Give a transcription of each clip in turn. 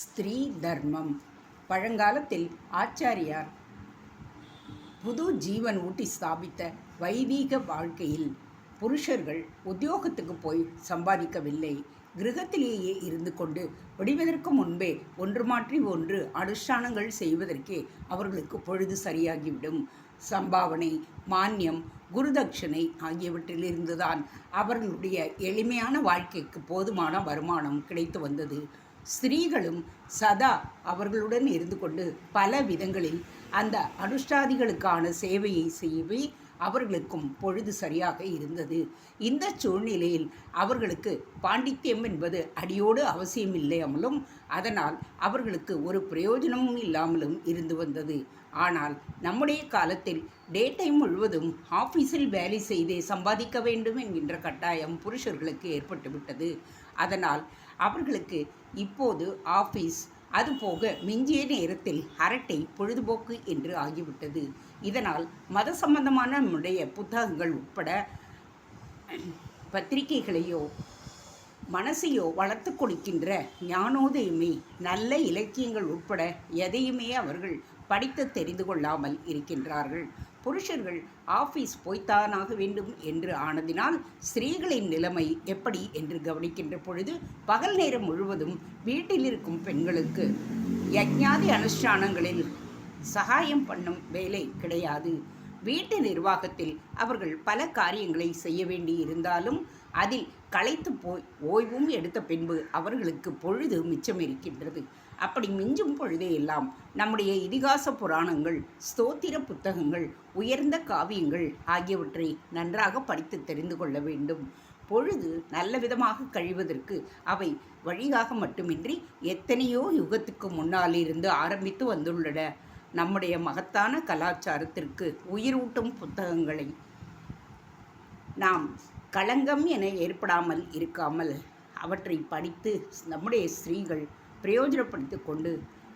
ஸ்திரீ தர்மம் பழங்காலத்தில் ஆச்சாரியார் புது ஜீவன் ஊட்டி ஸ்தாபித்த வைதீக வாழ்க்கையில் புருஷர்கள் உத்தியோகத்துக்கு போய் சம்பாதிக்கவில்லை. கிரகத்திலேயே இருந்து கொண்டு விடுவதற்கு முன்பே ஒன்று மாற்றி ஒன்று அனுஷ்டானங்கள் செய்வதற்கே அவர்களுக்கு பொழுது சரியாகிவிடும். சம்பாவனை மானியம் குருதட்சணை ஆகியவற்றிலிருந்துதான் அவர்களுடைய எளிமையான வாழ்க்கைக்கு போதுமான வருமானம் கிடைத்து வந்தது. ஸ்திரீகளும் சதா அவர்களுடன் இருந்து கொண்டு பல விதங்களில் அந்த அனுஷ்டாதிகளுக்கான சேவையை செய்யவே அவர்களுக்கும் பொழுது சரியாக இருந்தது. இந்த சூழ்நிலையில் அவர்களுக்கு பாண்டித்யம் என்பது அடியோடு அவசியமில்லாமலும் அதனால் அவர்களுக்கு ஒரு பிரயோஜனமும் இல்லாமலும் இருந்து வந்தது. ஆனால் நம்முடைய காலத்தில் டே டைம் முழுவதும் ஆஃபீஸில் வேலை செய்தே சம்பாதிக்க வேண்டும் என்கின்ற கட்டாயம் புருஷர்களுக்கு ஏற்பட்டுவிட்டது. அதனால் அவர்களுக்கு இப்போது ஆஃபீஸ் அதுபோக மிஞ்சிய நேரத்தில் அரட்டை பொழுதுபோக்கு என்று ஆகிவிட்டது. இதனால் மத சம்பந்தமான நம்முடைய புத்தகங்கள் உட்பட பத்திரிகைகளையோ மனசையோ வளர்த்து கொடுக்கின்ற ஞானோதயமே நல்ல இலக்கியங்கள் உட்பட எதையுமே அவர்கள் படித்து தெரிந்து கொள்ளாமல் இருக்கின்றார்கள். புருஷர்கள் ஆஃபீஸ் போய்த்தானாக வேண்டும் என்று ஆனதினால் ஸ்திரீகளின் நிலைமை எப்படி என்று கவனிக்கின்ற பொழுது பகல் நேரம் முழுவதும் வீட்டில் இருக்கும் பெண்களுக்கு யஜ்ஞாதி அனுஷ்டானங்களில் சகாயம் பண்ணும் வேலை கிடையாது. வீட்டு நிர்வாகத்தில் அவர்கள் பல காரியங்களை செய்ய வேண்டி இருந்தாலும் அதில் களைத்து போய் ஓய்வும் எடுத்த பின்பு அவர்களுக்கு பொழுது மிச்சம் இருக்கின்றது. அப்படி மிஞ்சும் பொழுதே எல்லாம் நம்முடைய இதிகாச புராணங்கள் ஸ்தோத்திர புத்தகங்கள் உயர்ந்த காவியங்கள் ஆகியவற்றை நன்றாக படித்து தெரிந்து கொள்ள வேண்டும். பொழுது நல்ல விதமாக கழிவதற்கு அவை வழியாக மட்டுமின்றி எத்தனையோ யுகத்துக்கு முன்னால் இருந்து ஆரம்பித்து வந்துள்ளன. நம்முடைய மகத்தான கலாச்சாரத்திற்கு உயிரூட்டும் புத்தகங்களை நாம் களங்கம் என ஏற்படாமல் இருக்காமல் அவற்றை படித்து நம்முடைய ஸ்திரீகள் பிரயோஜனப்படுத்தி கொண்டு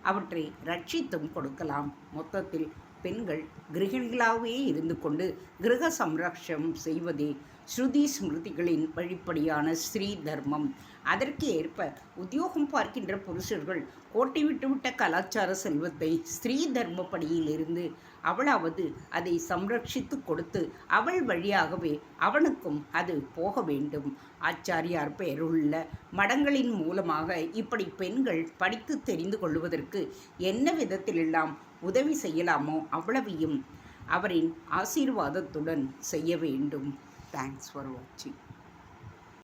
அவற்றை ரட்சித்தும் கொடுக்கலாம். மொத்தத்தில் பெண்கள் கிரகிணிகளாகவே இருந்து கொண்டு கிரக சம்ரக்ஷம் செய்வதே ஸ்ருதி ஸ்மிருதிகளின் வழிப்படியான ஸ்ரீ தர்மம். அதற்கு ஏற்ப உத்தியோகம் பார்க்கின்ற புருஷர்கள் கோட்டை விட்டுவிட்ட கலாச்சார செல்வத்தை ஸ்திரீ தர்மப்படியிலிருந்து அவளாவது அதை சம்ரட்சித்து கொடுத்து அவள் வழியாகவே அவனுக்கும் அது போக வேண்டும். ஆச்சாரியார் பெயருள்ள மடங்களின் மூலமாக இப்படி பெண்கள் படித்து தெரிந்து கொள்வதற்கு என்ன விதத்திலெல்லாம் உதவி செய்யலாமோ? அவ்வளவையும் அவரின் ஆசீர்வாதத்துடன் செய்ய வேண்டும். தேங்க்ஸ் ஃபார் வாட்சிங்